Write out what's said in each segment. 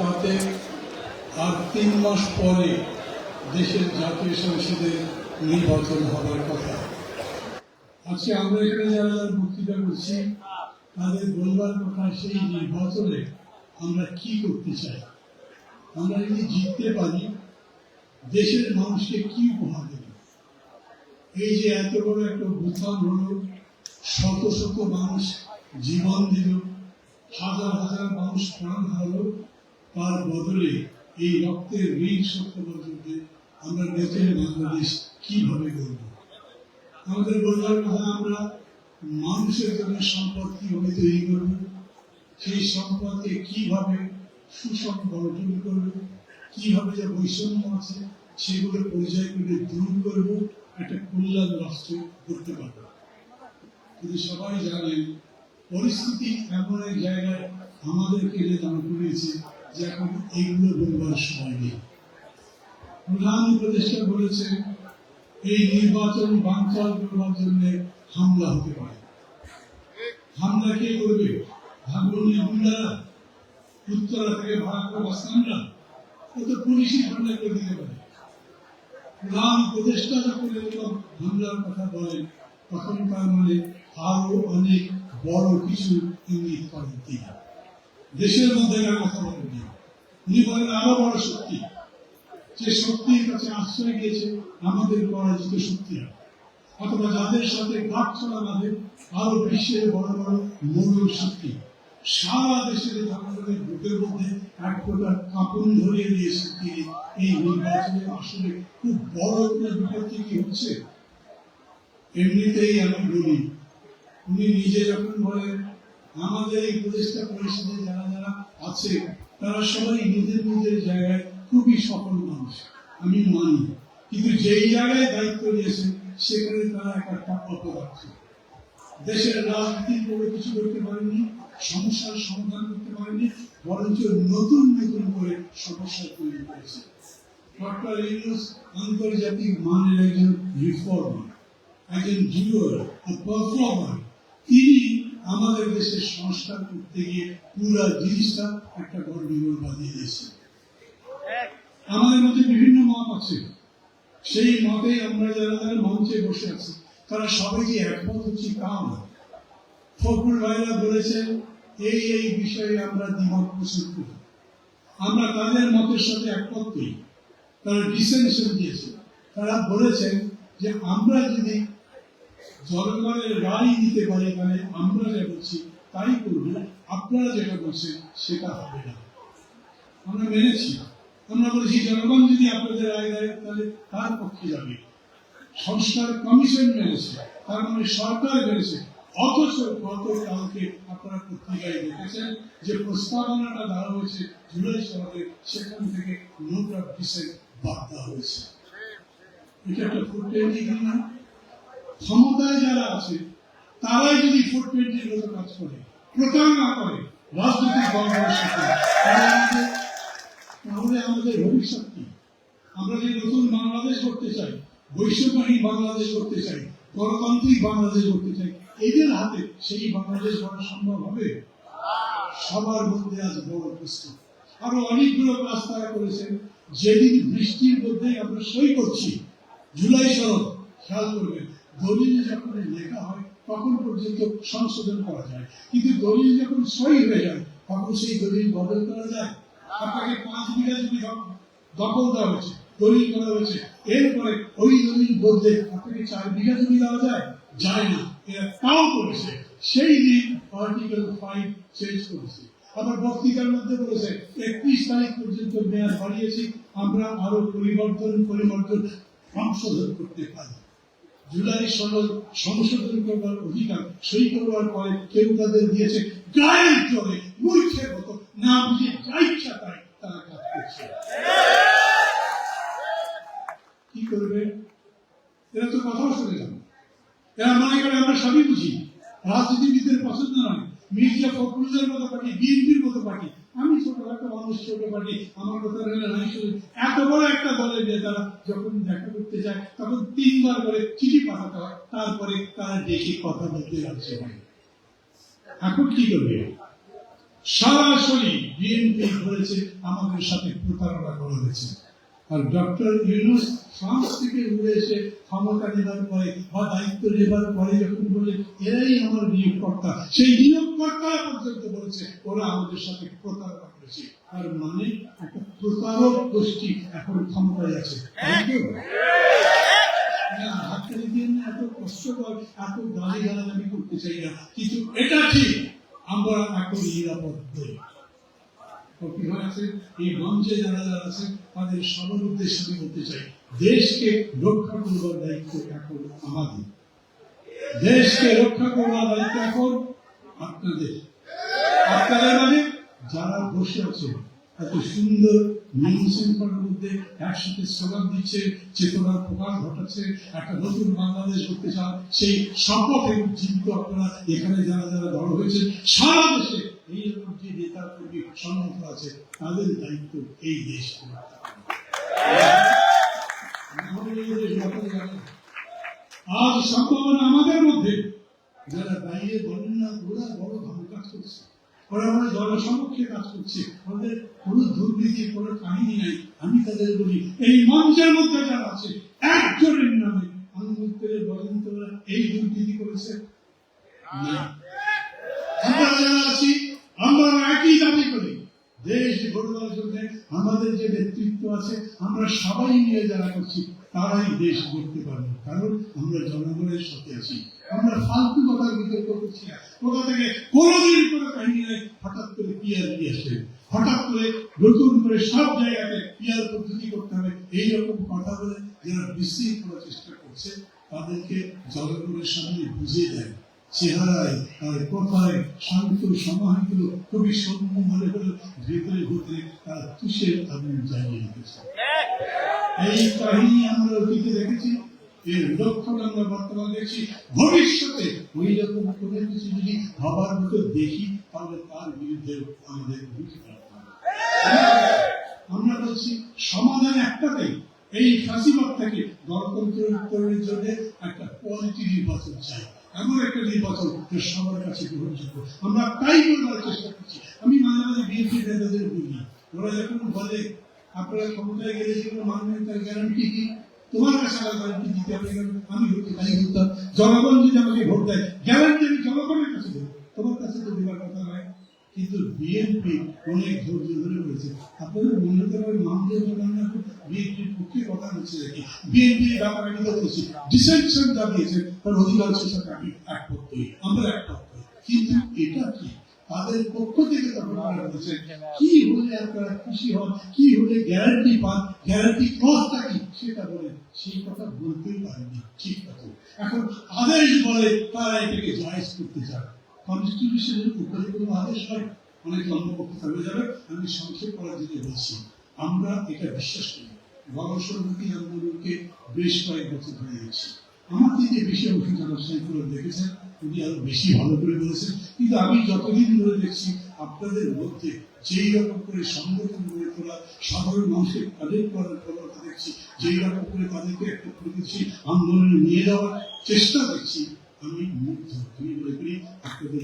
তাতে আর তিন মাস পরে দেশের জাতীয় সংসদের নির্বাচন হবার কথা। আজকে আমরা এখানে যারা বক্তৃতা করছি, তাদের বলবার কথা সেই নির্বাচনে আমরা কি করতে চাই? আমরা যদি জিততে পারি, দেশের মানুষকে কি উপহার দেব? এই যে এত বড় একটা উত্থান হলো, শত শত মানুষ জীবন দিল হাজার হাজার মানুষ প্রাণ হারলো, তার বদলে এই রক্তের ঋণ সত্য পর্যন্ত আমরা নতুন বাংলাদেশ কীভাবে গড়ব? আমাদের বলবার কথা আমরা মানুষের জন্য সম্পদ কীভাবে তৈরি করব? সেই সম্পদকে কীভাবে সুষম বন্টন করব? কীভাবে যে বৈষম্য আছে, সেগুলো পরিচয় করে দূর করব? একটা কল্যাণ রাষ্ট্র করতে পারব। কিন্তু সবাই জানেন পরিস্থিতি এমন এক জায়গায় আমাদেরকে যে দাঁড় করিয়েছে যে এখন এগুলো বলবার সময় নেই। প্রধান উপদেষ্টা বলেছেন, এই নির্বাচন বানচাল করবার জন্য হামলা হতে পারে। হামলা কে করবে? ভাবুন গুন্ডারা উত্তরা থেকে করে বাসকানরা ও তো পুলিশই হামলা করে দিতে পারে। প্রধান উপদেষ্টা যখন এরকম হামলার কথা বলেন, তখন তার মানে আরও অনেক বড় কিছু ইঙ্গিত করেন তিনি। দেশের মধ্যে কথা বলেন না। উনি বলেন আরও বড় শক্তি। যে শক্তির কাছে আশ্রয় গিয়েছে, আমাদের পরাজিত শক্তি অথবা যাদের সাথে গাছ ছড়া বাঁধে আরও বিশ্বের বড় বড় মৌল শক্তি। সারা দেশের জনগণের বুকের মধ্যে এক প্রকার কাঁপন ধরিয়ে দিয়েছে তিনি। এই নির্বাচনে আসলে খুব বড় একটা বিপত্তি কি হচ্ছে? এমনিতেই আমি বলি উনি নিজে যখন বলেন, আমাদের এই উপদেষ্টা পরিষদে যারা যারা আছে, তারা সবাই নিজের নিজের জায়গায় খুবই সফল মানুষ। আমি মানি। কিন্তু যেই জায়গায় দায়িত্ব নিয়েছে, সেখানে তারা এক একটা অপদার্থ দেশের রাজনীতির করে কিছু করতে পারেনি, সমস্যার সমাধান করতে পারেনি, বরঞ্চ নতুন নতুন করে সমস্যা তৈরি করেছে। ডক্টর ইউনুস আন্তর্জাতিক মানের একজন রিফর্মার, একজন ডিউয়ার পারফর্মার তিনি আমাদের দেশের সংস্কার করতে গিয়ে পুরো জিনিসটা একটা গণ্ডগোল বাঁধিয়ে দিয়েছে আমাদের মধ্যে বিভিন্ন মত আছে। সেই মতে আমরা যারা যারা মঞ্চে বসে আছি, তারা সবাই যে একমত হচ্ছি তা না ফখরুল ভাইরা বলেছেন, এই এই বিষয়ে আমরা দ্বিমত পোষণ করি। আমরা তাদের মতের সাথে একমত করি। তারা ডিসেনশন দিয়েছে। তারা বলেছেন যে আমরা যদি জনগণের রায় দিতে পারে তাহলে আমরা যা বলছি, তাই করব আপনারা যেটা বলছেন, সেটা হবে না। আমরা মেনেছি। আমরা বলেছি, জনগণ যদি আপনাদের রায় দেয়, তাহলে তার পক্ষে যাবে। সংস্কার কমিশন মেনেছে, তার মানে সরকার মেনেছে। অথচ গত কালকে আপনারা পত্রিকায় দেখেছেন যে প্রস্তাবনাটা দেওয়া হয়েছে জুলাই শহরে সেখান থেকে নোট ডিসেন্ট বাদ দেওয়া হয়েছে। এটা একটা ফুড না ক্ষমতায় যারা আছে, তারাই যদি ফুড টোয়েন্টির মতো কাজ করে প্রতারণা করে, রাজনৈতিক সাথে তাহলে আমাদের- ভবিষ্যৎ কি? আমরা যে নতুন বাংলাদেশ করতে চাই বৈশ্যবাহী বাংলাদেশ করতে চাই, গণতান্ত্রিক বাংলাদেশ করতে চাই, এদের হাতে সেই বাংলাদেশ করা সম্ভব হবে? সবার মধ্যে আজ বড় প্রশ্ন। আরও অনেকগুলো কাজ তারা করেছেন। যেদিন বৃষ্টির মধ্যে আমরা সই করছি, জুলাই শরৎ খেয়াল করবেন। দলিল যখন লেখা হয়, তখন পর্যন্ত সংশোধন করা যায়। কিন্তু দলিল যখন সই হয়ে যায়, তখন সেই দলিল বদল করা যায়। আপনাকে পাঁচ বিঘা জমি দখল দেওয়া হয়েছে, দলিল করা হয়েছে। এরপরে ওই দলিল বদলে আপনাকে চার বিঘা জমি দেওয়া যায়? যায় না। এরা তাও করেছে। সেই দিন আর্টিকেল ফাইভ চেঞ্জ করেছে। আবার বক্তৃতার মধ্যে বলেছে, একত্রিশ তারিখ পর্যন্ত মেয়াদ বাড়িয়েছি, আমরা আরও পরিবর্তন পরিবর্তন সংশোধন করতে পারি। জুলাই সনদ সংশোধন করবার অধিকার সই করবার পরে কেউ তাদের দিয়েছে গায়ের জলে, মূর্খের মতো না বুঝে যা ইচ্ছা তাই তারা কাজ করছে। কি করবে? এরা তো কথাও শুনে যাবে এরা মনে করে আমরা সবই বুঝি। রাজনীতিবিদদের পছন্দ নয়। মির্জা মতো পার্টি, বিএনপির মতো পার্টি। আমি ছোটখাটো মানুষ ছোট পার্টি আমার কথা এত বড় একটা দলের যখন দেখা করতে যায়, তখন তিনবার করে চিঠি পাঠাতে হয়। তারপরে তারা কথা বলতে এখন কি করবে? সরাসরি বিএনপি করেছে, আমাদের সাথে প্রতারণা করা হয়েছে। আর ডক্টর ইউনুস ফ্রান্স থেকে উড়ে এসে ক্ষমতা নেবার পরে বা দায়িত্ব নেবার পরে যখন বলে এরাই আমার নিয়োগকর্তা। সেই নিয়োগকর্তা পর্যন্ত বলেছে ওরা আমাদের সাথে প্রতারণা করেছে। আর মানে একটা প্রতারক গোষ্ঠী এখন ক্ষমতায় আছে? না, হাততালি দিয়ে এত কষ্টকর এত গালি গালাগালি করতে চাই না। কিন্তু এটা ঠিক আমরা এখন নিরাপদ নই। এই যারা যারা আছে, তাদের উদ্দেশ্যে চাই, দেশকে রক্ষা করবার দায়িত্ব আমাদের। দেশকে রক্ষা করবার দায়িত্ব এখন মানে যারা বসে আছে, এত সুন্দর নিয়ম শৃঙ্খলার মধ্যে একসাথে স্লোগান দিচ্ছে, চেতনার প্রকাশ ঘটাচ্ছে, একটা নতুন বাংলাদেশ করতে চান, সেই শপথে জীবিত আপনারা এখানে যারা যারা জড় হয়েছে সারা দেশে এইরকম যে নেতা কর্মী সম্মুখ আছে তাদের দায়িত্ব এই দেশ আজ সম্ভাবনা আমাদের মধ্যে যারা বাইরে বলেন না বড় ভালো কাজ করছে ওরা আমরা জনসমক্ষে কাজ করছে ওদের কোনো দুর্নীতি কোনো কাহিনী নাই আমি তাদের বলি এই মঞ্চের মধ্যে যারা আছে, একজনের নামে করে বলেন এই দুর্নীতি করেছে? না আমরা যারা আছি আমরা একই দাবি করি দেশ গড়বার জন্য আমাদের যে নেতৃত্ব আছে, আমরা সবাই মিলে যারা করছি, তারাই দেশ গড়তে পারব। কারণ আমরা জনগণের সাথে আছি। আমরা ফালতু কথা বিতর্ক করছি না। কোথা থেকে? কোনোদিন কোনো কাহিনী নেই। হঠাৎ করে পিয়ার নিয়ে আসে হঠাৎ করে নতুন করে সব জায়গাতে পিয়ার পদ্ধতি করতে হবে। এইরকম কথা বলে যারা বিস্তৃত করার চেষ্টা করছে, তাদেরকে জনগণের সামনে বুঝিয়ে দেয়। চেহারায় কথায় সমাহিত ভেতরে তারা তুষের আগুন জ্বালিয়ে দিতেছে এই কাহিনী আমরা অতীতে দেখেছি, এর আমরা দেখছি। ভবিষ্যতে ওই রকম কোনো কিছু যদি হবার মতো দেখি, তাহলে তার বিরুদ্ধে আমাদের আমরা বলছি, সমাধান একটাতেই, এই ফাঁসিবাদ থেকে গণতন্ত্র উত্তরণের জন্য নির্বাচন চাই। এমন একটা নির্বাচন সবার কাছে গ্রহণযোগ্য। আমরা তাই করবার চেষ্টা করছি। আমি মাঝে মাঝে বিএনপি নেতাদের বলি, ওরা যখন বলে, আপনারা ক্ষমতায় গেলে যেগুলো মানবেন তার গ্যারান্টি কি? তোমার কাছে আমার গ্যারান্টি দিতে হবে? আমি হতে তাই বলতাম জনগণ যদি আমাকে ভোট দেয় গ্যারান্টি আমি জনগণের কাছে দেবো। তোমার কাছে তো দেওয়ার কথা নয়। কিন্তু বিএনপি অনেক ধৈর্য ধরে রয়েছে। আপনাদের মনে করেন মামলে না বিএনপির পক্ষে কথা হচ্ছে ব্যাপারে বলছি ডিসেনশন তার হই আমরা কিন্তু এটা কি? তাদের পক্ষ থেকে কি হলে আপনারা খুশি হন, কি হলে গ্যারান্টি পান গ্যারান্টি ক্লসটা কি? সেটা বলে সেই কথা বলতেই পারেনি ঠিক কথা। এখন আদেশ বলে তারা এটাকে জায়েজ করতে চায়। কনস্টিটিউশনের উপরে কোনো আদেশ হয়? অনেক বক্তৃতা হয়ে যাবে আমি সংক্ষেপ করার জন্য বলছি, আমরা এটা বিশ্বাস করি। গণসংহতি আন্দোলনকে বেশ কয়েক বছর আমার বেশি দেখেছেন, উনি আরও বেশি ভালো করে বলেছেন। কিন্তু আমি যতদিন ধরে দেখছি, আপনাদের মধ্যে যেই রকম করে সংগঠন গড়ে তোলা, সাধারণ মানুষের কালেক্ট করার প্রবণতা দেখছি, যেই রকম করে তাদেরকে একটা প্রগতিশীল আন্দোলনে নিয়ে যাওয়ার চেষ্টা দেখছি, আমি মুগ্ধ। আমি মনে করি আপনাদের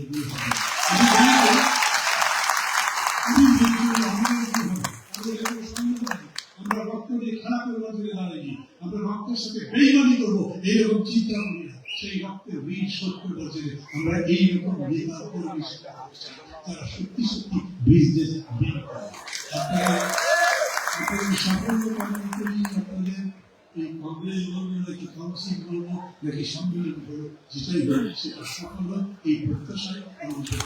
আমরা রক্ত দাঁড়াইনি আমরা রক্তের সাথে বেইমানি করব এইরকম চিন্তা সেই রক্তের ঋণ শোধ করবার জন্য আমরা এইরকম নেতা কর্মী তারা সত্যি সত্যি বিজনেস এই কংগ্রেস নাকি কাউন্সিল যেটাই সেটা সফল এই প্রত্যাশায় আমাদের